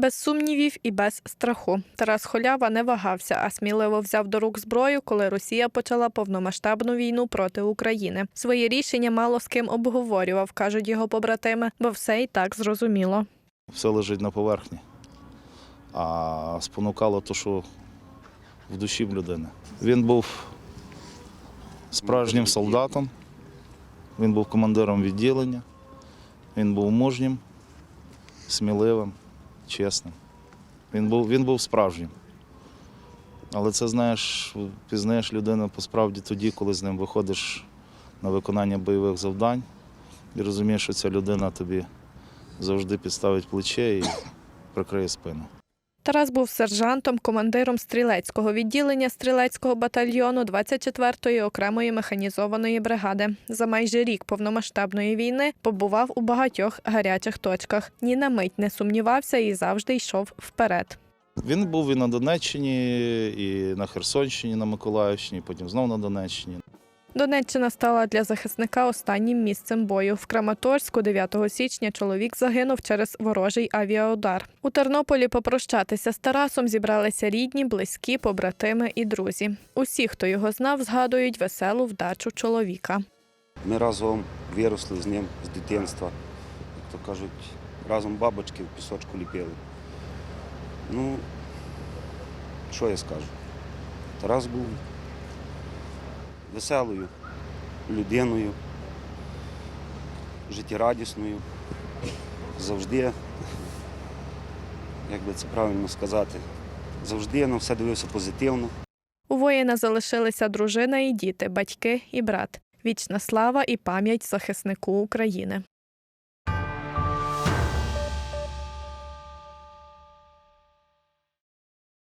Без сумнівів і без страху. Тарас Холява не вагався, а сміливо взяв до рук зброю, коли Росія почала повномасштабну війну проти України. Своє рішення мало з ким обговорював, кажуть його побратими, бо все і так зрозуміло. все лежить на поверхні. А спонукало те, що в душі в людини. Він був справжнім солдатом, він був командиром відділення, він був мужнім, сміливим, чесним. Він був, він був справжнім. Але це знаєш, пізнаєш людину посправді тоді, коли з ним виходиш на виконання бойових завдань і розумієш, що ця людина тобі завжди підставить плече і прикриє спину. Тарас був сержантом, командиром стрілецького відділення стрілецького батальйону 24-ї окремої механізованої бригади. За майже рік повномасштабної війни побував у багатьох гарячих точках. Ні на мить не сумнівався і завжди йшов вперед. Він був і на Донеччині, і на Херсонщині, на Миколаївщині, потім знову на Донеччині. Донеччина стала для захисника останнім місцем бою. В Краматорську 9 січня чоловік загинув через ворожий авіаудар. У Тернополі попрощатися з Тарасом зібралися рідні, близькі, побратими і друзі. Усі, хто його знав, згадують веселу вдачу чоловіка. Ми разом виросли з ним з дитинства. То кажуть, разом бабочки в пісочку ліпили. Ну, що я скажу? Тарас був веселою людиною, життєрадісною, завжди, як би це правильно сказати, завжди на все дивився позитивно. У воїна залишилися дружина і діти, батьки і брат. Вічна слава і пам'ять захиснику України.